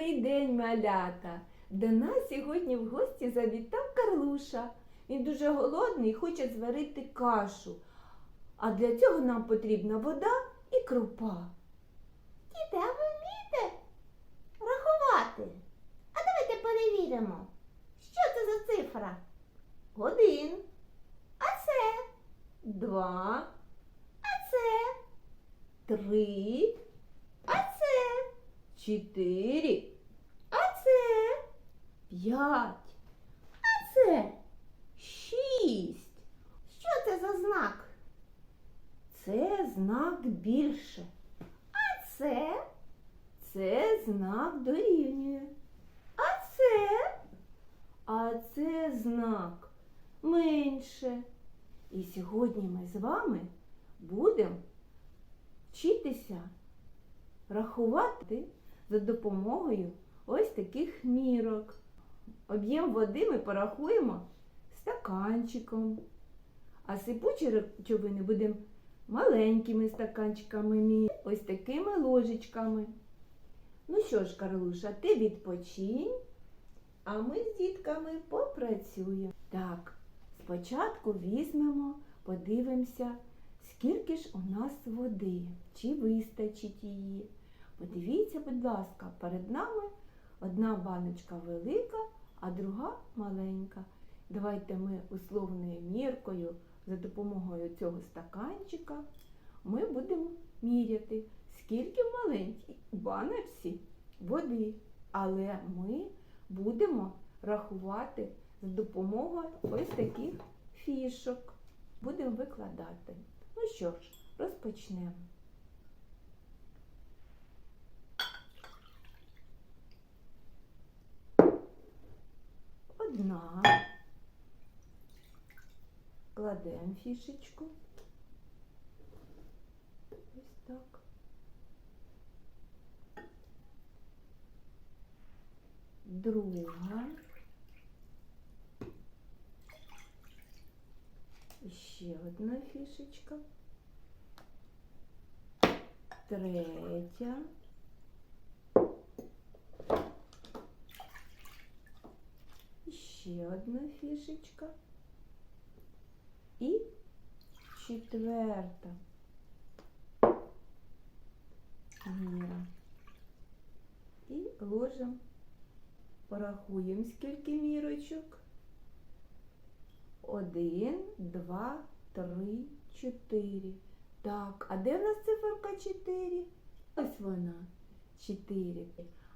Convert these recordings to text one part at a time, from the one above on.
Добрий день, малята! До нас сьогодні в гості завітав Карлуша. Він дуже голодний і хоче зварити кашу. А для цього нам потрібна вода і крупа. Діти, а ви вмієте рахувати? А давайте перевіримо. Що це за цифра? Один, А це? два, А це? три? Чотири, А це? п'ять, А це? шість. Що це за знак? Це знак більше. А це? Це знак дорівнює. А це? А це знак менше. І сьогодні ми з вами будемо вчитися рахувати за допомогою ось таких мірок. Об'єм води ми порахуємо стаканчиком, а сипучі речовини будемо маленькими стаканчиками міряти, ось такими ложечками. Ну що ж, Карлуша, ти відпочинь. А ми з дітками попрацюємо. Так, спочатку візьмемо, подивимося, скільки ж у нас води, чи вистачить її. Подивіться, будь ласка, перед нами одна баночка велика, а друга маленька. Давайте ми условною міркою за допомогою цього стаканчика ми будемо міряти, скільки в маленькій баночці води. Але ми будемо рахувати за допомогою ось таких фішок. Будемо викладати. Ну що ж, розпочнемо. Одна. Кладемо фішечку. Ось так. Друга. Ще одна фішечка. Третя. Ще одна фішечка. І четверта. Міра. І ложимо Порахуємо, скільки мірочок. Один, два, три, чотири. Так, а де в нас циферка 4? Ось вона. 4.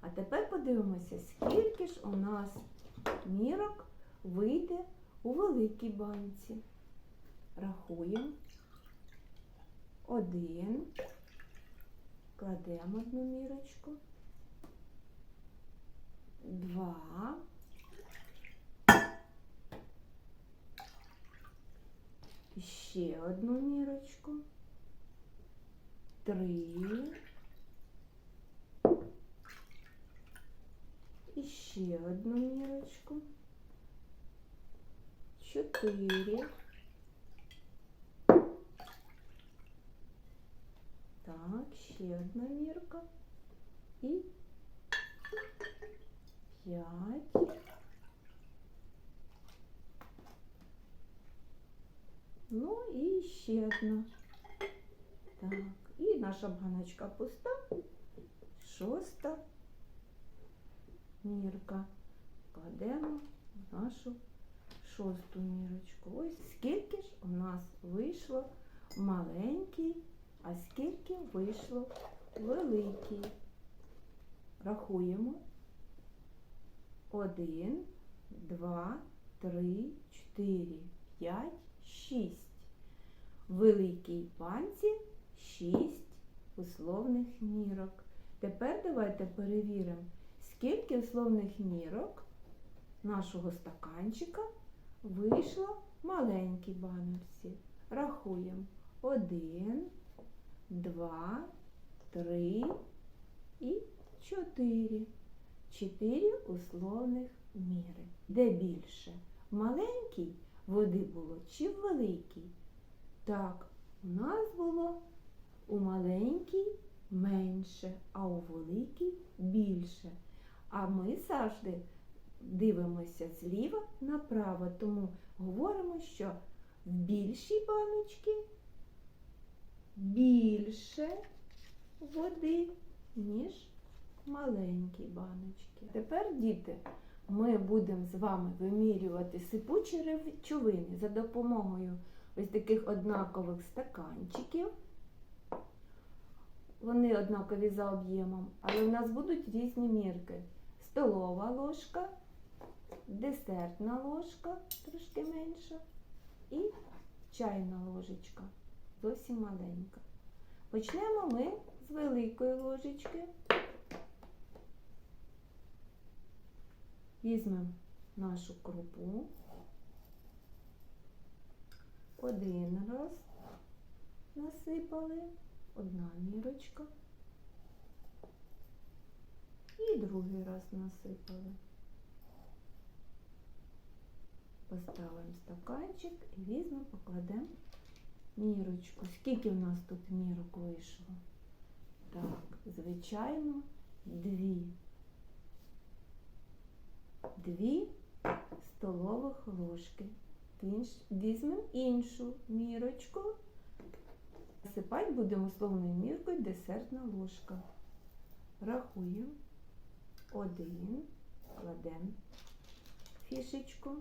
А тепер подивимося, скільки ж у нас мірок вийде у великій банці. Рахуємо. Один. Кладемо одну мірочку два, ще одну мірочку, три, ще одну мірочку, чотири. Так, ще одна мірка і п'ять. Ну і ще одна. Так, і наша баночка пуста. Шоста Мірка. Кладемо в нашу шосту мірочку. Ось скільки ж у нас вийшло маленький, а скільки вийшло великий. Рахуємо. Один, два, три, чотири, п'ять, шість. В великій банці шість условних мірок. Тепер давайте перевіримо, скільки условних мірок нашого стаканчика вийшло в маленькій баночці. Рахуємо. Один, два, три і чотири. Чотири условних міри. Де більше? Маленькій води було чи в великій? Так, у нас було у маленькій менше, а у великій більше. А ми завжди дивимося зліва направо, тому говоримо, що в більшій баночці більше води, ніж в маленькій баночці. Тепер, діти, ми будемо з вами вимірювати сипучі речовини за допомогою ось таких однакових стаканчиків. Вони однакові за об'ємом, але в нас будуть різні мірки. Столова ложка, десертна ложка, трошки менша, і чайна ложечка, зовсім маленька. Почнемо ми з великої ложечки. Візьмемо нашу крупу. Один раз насипали, одна мірочка. І другий раз насипали. Поставимо стаканчик і візьмемо, покладемо мірочку. Скільки в нас тут мірок вийшло? Так, звичайно, дві. Дві столових ложки. Візьмемо іншу мірочку. Насипати будемо словною міркою десертна ложка. Рахуємо. Один. Кладемо фішечку.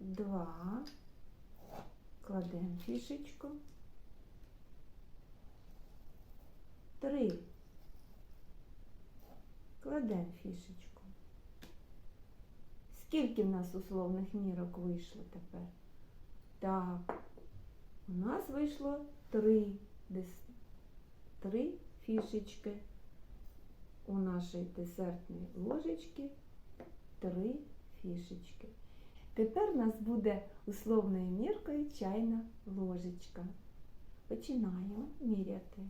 Два. Кладемо фішечку. Три. Кладемо фішечку. Скільки в нас условних мірок вийшло тепер? Так, у нас вийшло три, дес... три фішечки. У нашої десертної ложечки три фішечки. Тепер у нас буде условною міркою чайна ложечка. Починаємо міряти.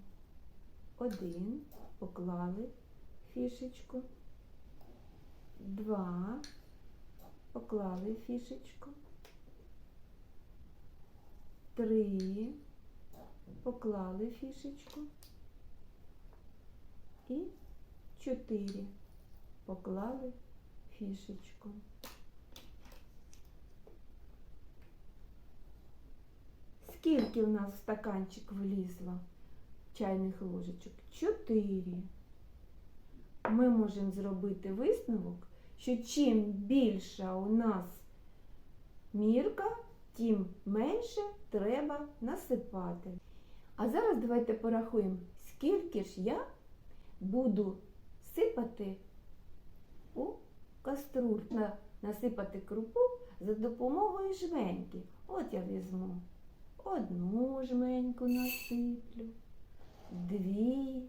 Один, поклали фішечку. Два, поклали фішечку. Три, поклали фішечку. І чотири, поклали фішечку. Скільки в нас стаканчик влізло чайних ложечок? Чотири. Ми можемо зробити висновок, що чим більша у нас мірка, тим менше треба насипати. А зараз давайте порахуємо, скільки ж я буду сипати у каструль. Насипати крупу за допомогою жменьки. От я візьму одну жменьку насиплю, дві.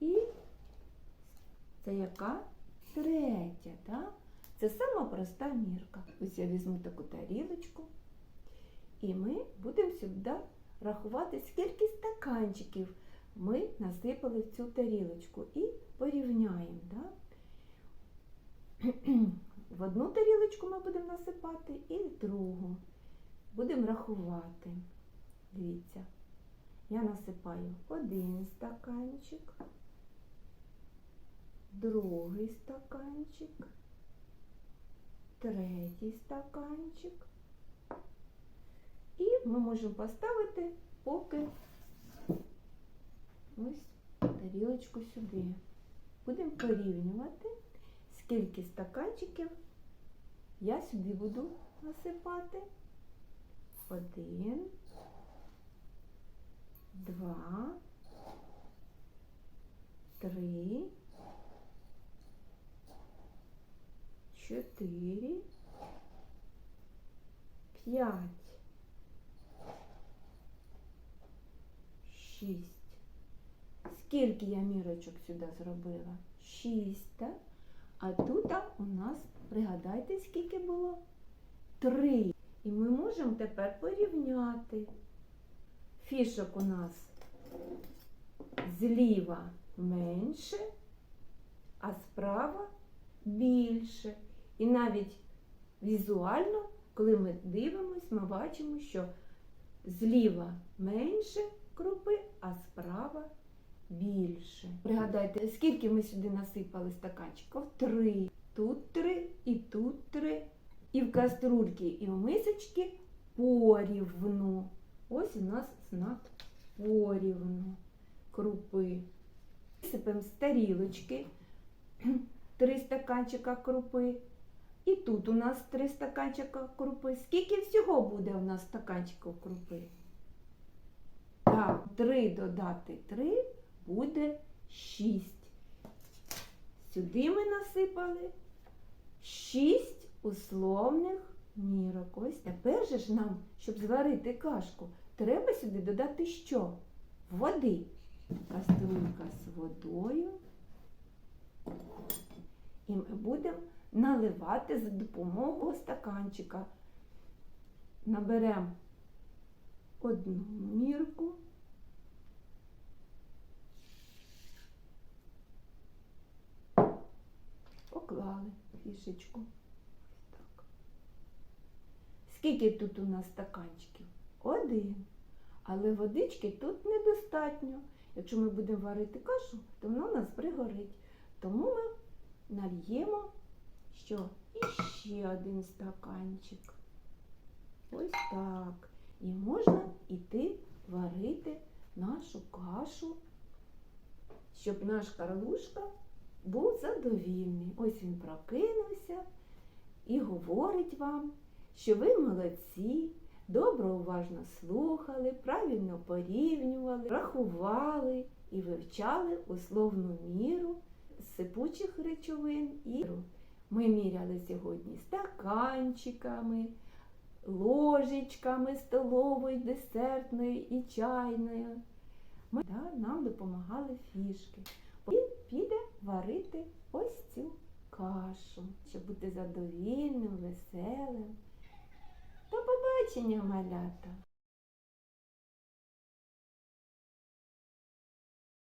І це яка? Третя, так? Це сама проста мірка. Ось я візьму таку тарілочку, і ми будемо сюди рахувати, скільки стаканчиків ми насипали в цю тарілочку і порівняємо. Да? В одну тарілочку ми будемо насипати і в другу. Будемо рахувати. Дивіться, я насипаю один стаканчик, другий стаканчик, третій стаканчик. І ми можемо поставити поки ось тарілочку сюди. Будемо порівнювати, скільки стаканчиків я сюди буду насипати. Один, два, три, чотири, п'ять, шість. Скільки я мірочок сюди зробила? Шість, так? А тут у нас, пригадайте, скільки було? Три. І ми можемо тепер порівняти. Фішок у нас зліва менше, а справа більше. І навіть візуально, коли ми дивимось, ми бачимо, що зліва менше крупи, а справа більше. Пригадайте, скільки ми сюди насипали стаканчиків? Три. Тут три і тут три. І в каструльки, і в мисочки порівну. Ось у нас знак порівну крупи. Сипемо з тарілочки три стаканчика крупи. І тут у нас три стаканчика крупи. Скільки всього буде у нас стаканчиків крупи? Так, три додати три буде шість. Сюди ми насипали шість условних мірок. Ось тепер же ж нам, щоб зварити кашку, треба сюди додати що? Води. Каструлька з водою. І ми будемо наливати за допомогою стаканчика. Наберемо одну мірку. Поклали фішечку. Так. Скільки тут у нас стаканчиків? Один. Але водички тут недостатньо. Якщо ми будемо варити кашу, то вона у нас пригорить. Тому ми нальємо що? І ще один стаканчик. Ось так. І можна йти варити нашу кашу, щоб наш Карлушка був задовільний. Ось він прокинувся і говорить вам, що ви молодці, добре уважно слухали, правильно порівнювали, рахували і вивчали условну міру сипучих речовин і ми міряли сьогодні стаканчиками, ложечками столовою, десертною і чайною. Ми, да, нам допомагали фішки. Піде варити ось цю кашу, щоб бути задовільним, веселим. До побачення, малята!